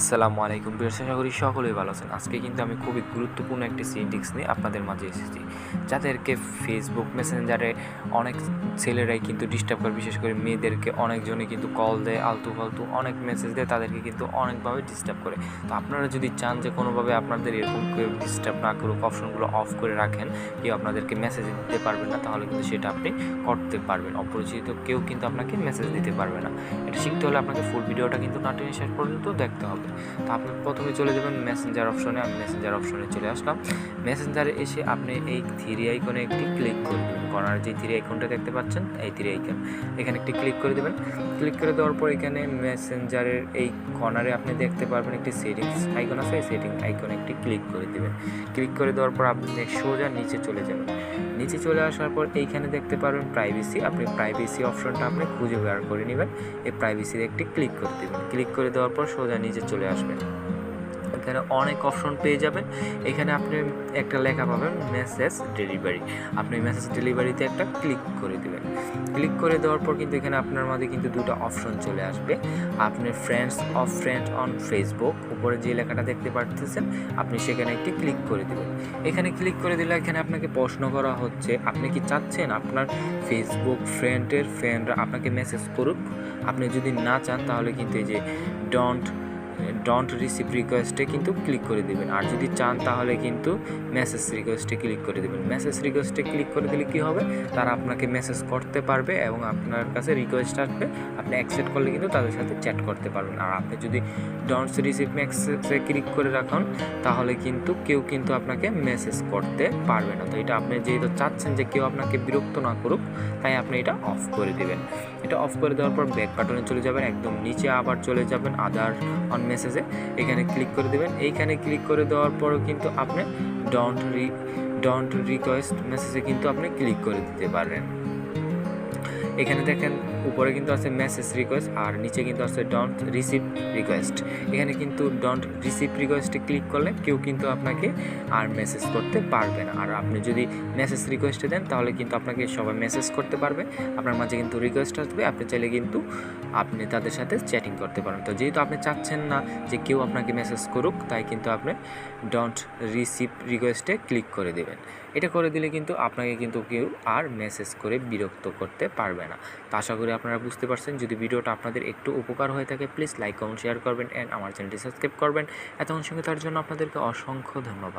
আসসালামু আলাইকুম আশা করি সকলেই ভালো আছেন। আজকে কিন্তু আমি খুবই গুরুত্বপূর্ণ একটি সিনটিক্স নিয়ে আপনাদের মাঝে এসেছি। যাদেরকে ফেসবুক মেসেঞ্জারে অনেক ছেলেরাই কিন্তু ডিস্টার্ব করে, বিশেষ করে মেয়েদেরকে অনেকজনে কিন্তু কল দেয়, আলতু ফালতু অনেক মেসেজ দেয়, তাদেরকে কিন্তু অনেকভাবে ডিস্টার্ব করে। তো আপনারা যদি চান যে কোনোভাবে আপনাদের এরকম কেউ ডিস্টার্ব না করুক, অপশনগুলো অফ করে রাখেন, কেউ আপনাদেরকে মেসেজ দিতে পারবেন না, তাহলে কিন্তু সেটা আপনি করতে পারবেন। অপরিচিত কেউ কিন্তু আপনাকে মেসেজ দিতে পারবে না। এটা শিখতে হলে আপনাকে ফুল ভিডিওটা কিন্তু না টেনে শেষ পর্যন্ত দেখতে হবে। তো আপনি প্রথমে চলে যাবেন মেসেঞ্জার অপশনে আমি মেসেঞ্জার অপশনে চলে আসলাম। মেসেঞ্জারে এসে আপনি এই থ্রি আইকনে একটি ক্লিক করে দেবেন। কর্নার যে থ্রি আইকনটা দেখতে পাচ্ছেন, এই থ্রি আইকন এখানে একটি ক্লিক করে দেবেন। ক্লিক করে দেওয়ার পর এখানে মেসেঞ্জারের এই কর্নারে আপনি দেখতে পারবেন একটি সেটিংস আইকন আছে। এই সেটিং আইকনে একটি ক্লিক করে দেবেন। ক্লিক করে দেওয়ার পর আপনি সোজা নিচে চলে যাবেন। নিচে চলে আসার পর এইখানে দেখতে পারবেন প্রাইভেসি আপনি প্রাইভেসি অপশনটা আপনি খুঁজে বের করে নেবেন। এই প্রাইভেসির একটি ক্লিক করে দেবেন। ক্লিক করে দেওয়ার পর সোজা নিচে চলে আসবেন এখানে অনেক অপশন পেয়ে যাবেন এখানে আপনি একটা লেখা পাবেন মেসেজ ডেলিভারি আপনি মেসেজ ডেলিভারিতে একটা ক্লিক করে দেবেন। ক্লিক করে দেওয়ার পর কিন্তু এখানে আপনার মধ্যে কিন্তু দুটো অপশন চলে আসবে। আপনি friends of friend on Facebook উপরে যে লেখাটা দেখতে পাচ্ছেন আপনি সেখানে একটি ক্লিক করে দেবেন। এখানে ক্লিক করে দিলে এখানে আপনাকে প্রশ্ন করা হচ্ছে, আপনি কি চাচ্ছেন আপনার ফেসবুক ফ্রেন্ডের ফ্রেন্ডরা আপনাকে মেসেজ করুক? আপনি যদি না চান তাহলে কিন্তু এই যে ডন্ট ডন্ট রিসিভ রিকোয়েস্টে কিন্তু ক্লিক করে দেবেন। আর যদি চান তাহলে কিন্তু মেসেজ রিকোয়েস্টে ক্লিক করে দেবেন। মেসেজ রিকোয়েস্টে ক্লিক করে দিলে কী হবে? তারা আপনাকে মেসেজ করতে পারবে এবং আপনার কাছে রিকোয়েস্ট আসবে। আপনি অ্যাকসেপ্ট করলে কিন্তু তাদের সাথে চ্যাট করতে পারবেন। আর আপনি যদি ডন্টস রিসিভ মেসেজে ক্লিক করে রাখুন, তাহলে কিন্তু কেউ কিন্তু আপনাকে মেসেজ করতে পারবে না। তো এটা আপনি যেহেতু চাচ্ছেন যে কেউ আপনাকে বিরক্ত না করুক, তাই আপনি এটা অফ করে দেবেন। এটা অফ করে দেওয়ার পর ব্যাক বাটনে চলে যাবেন, একদম নিচে আবার চলে যাবেন আদার অন মেসেজে এখানে ক্লিক করে দেবেন। এইখানে ক্লিক করে দেওয়ার পরও কিন্তু আপনি ডন্ট রি ডন্ট রিকোয়েস্ট মেসেজে কিন্তু আপনি ক্লিক করে দিতে পারেন এখানে দেখেন উপরে কিন্তু আছে মেসেজ রিকোয়েস্ট আর নিচে কিন্তু আছে ডন্ট রিসিভ রিকোয়েস্ট এখানে কিন্তু ডন্ট রিসিভ রিকোয়েস্টে ক্লিক করলে কেউ কিন্তু আপনাকে আর মেসেজ করতে পারবে না। আর আপনি যদি মেসেজ রিকোয়েস্টে দেন, তাহলে কিন্তু আপনাকে সবাই মেসেজ করতে পারবে। আপনার মাঝে কিন্তু রিকোয়েস্ট আসবে, আপনি চাইলে কিন্তু আপনি তাদের সাথে চ্যাটিং করতে পারেন। তো যেহেতু আপনি চাচ্ছেন না যে কেউ আপনাকে মেসেজ করুক, তাই কিন্তু আপনি ডন্ট রিসিভ রিকোয়েস্টে ক্লিক করে দেবেন। এটা করে দিলে কিন্তু আপনাকে কিন্তু কেউ আর মেসেজ করে বিরক্ত করতে পারবে না। তো আশা করি আপনারা বুঝতে পারছেন। যদি ভিডিওটা আপনাদের একটু উপকার হয়ে থাকে প্লিজ লাইক কমেন্ট শেয়ার করবেন অ্যান্ড আমার চ্যানেলটি সাবস্ক্রাইব করবেন। এতক্ষণ সঙ্গে তার জন্য আপনাদেরকে অসংখ্য ধন্যবাদ।